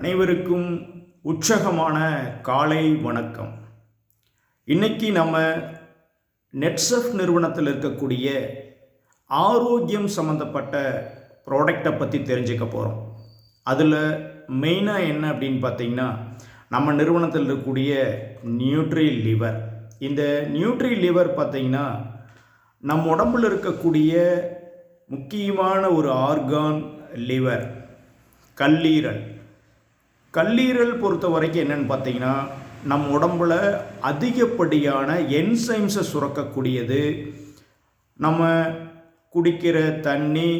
அனைவருக்கும் உற்சாகமான காலை வணக்கம். இன்னைக்கு நம்ம நெட்செஃப் நிறுவனத்தில் இருக்கக்கூடிய ஆரோக்கியம் சம்மந்தப்பட்ட ப்ராடக்டை பற்றி தெரிஞ்சுக்க போகிறோம் அதில் மெயினாக என்ன அப்படின்னு பார்த்தீங்கன்னா நம்ம நிறுவனத்தில் இருக்கக்கூடிய நியூட்ரி லிவர் இந்த நியூட்ரி லிவர் பார்த்தீங்கன்னா நம் உடம்புல இருக்கக்கூடிய முக்கியமான ஒரு ஆர்கான் லிவர் கல்லீரல். கல்லீரல் பொறுத்த வரைக்கும் என்னென்னு பார்த்தீங்கன்னா நம் உடம்பில் அதிகப்படியான என்சைம்ஸை சுரக்கக்கூடியது. நம்ம குடிக்கிற தண்ணி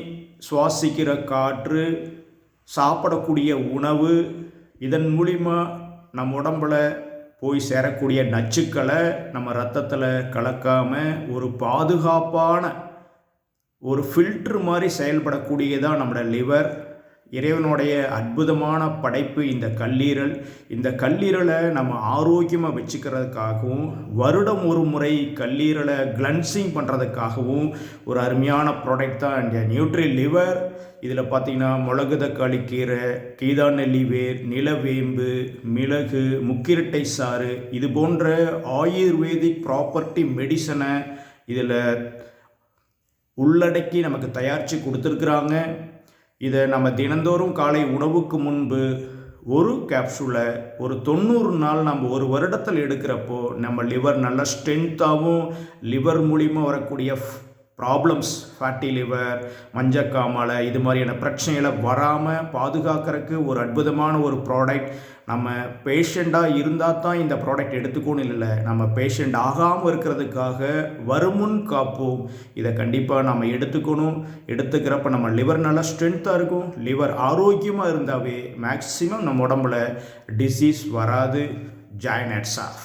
சுவாசிக்கிற காற்று சாப்பிடக்கூடிய உணவு இதன் மூலிமா நம்ம உடம்புல போய் சேரக்கூடிய நச்சுக்களை நம்ம ரத்தத்தில் கலக்காமல் ஒரு பாதுகாப்பான ஒரு ஃபில்ட்ரு மாதிரி செயல்படக்கூடியதான் நம்மளோட லிவர் இறைவனுடைய அற்புதமான படைப்பு இந்த கல்லீரல். இந்த கல்லீரலை நம்ம ஆரோக்கியமாக வச்சுக்கிறதுக்காகவும் வருடம் ஒரு முறை கல்லீரலை கிளன்சிங் பண்ணுறதுக்காகவும் ஒரு அருமையான ப்ராடக்ட் தான் இந்த நியூட்ரி லிவர் இதில் பார்த்தீங்கன்னா மிளகு தக்காளி கீரை கீதாநெல்லி வேர் நிலவேம்பு மிளகு முக்கிரட்டை சாறு இது போன்ற ஆயுர்வேதிக் ப்ராப்பர்ட்டி மெடிசனை இதில் உள்ளடக்கி நமக்கு தயாரித்து கொடுத்துருக்குறாங்க. இதை நம்ம தினந்தோறும் காலை உணவுக்கு முன்பு ஒரு கேப்சூலை ஒரு தொண்ணூறு நாள் நம்ம ஒரு வருடத்தில் எடுக்கிறப்போ நம்ம லிவர் நல்ல ஸ்ட்ரென்த்தாகவும் லிவர் மூலிமா வரக்கூடிய ப்ராப்ளம்ஸ் ஃபேட்டி லிவர் மஞ்சக்காமலை இது மாதிரியான பிரச்சனைகளை வராமல் பாதுகாக்கிறதுக்கு ஒரு அற்புதமான ஒரு ப்ராடக்ட் நம்ம பேஷண்ட்டாக இருந்தால் தான் இந்த ப்ராடக்ட் எடுத்துக்கணும் இல்லை. நம்ம பேஷண்ட் ஆகாமல் இருக்கிறதுக்காக வருமுன் காப்போம். இதை கண்டிப்பாக நம்ம எடுத்துக்கணும். எடுத்துக்கிறப்ப நம்ம லிவர் நல்லா ஸ்ட்ரென்த்தாக இருக்கும். லிவர் ஆரோக்கியமாக இருந்தாவே மேக்ஸிமம் நம்ம உடம்புல டிசீஸ் வராது. Join heads of